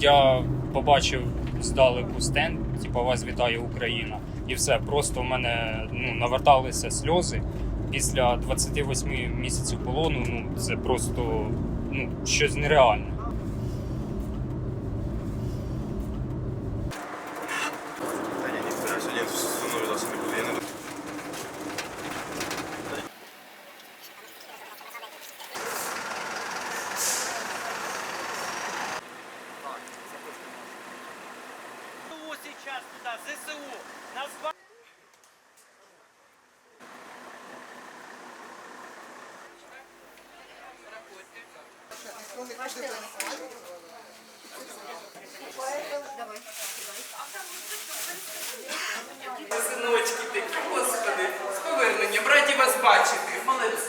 Я побачив здалеку стенд, типу вас вітає Україна. І все, просто в мене ну, наверталися сльози. Після 28 місяців полону, ну це просто ну, щось нереальне. Та ні, ніхто сьогодні встановлювався не. Я не ЗСУ сейчас туда, ЗСУ. Нас Синочки такі, господи, з поверненням, раді вас бачити. Молодці.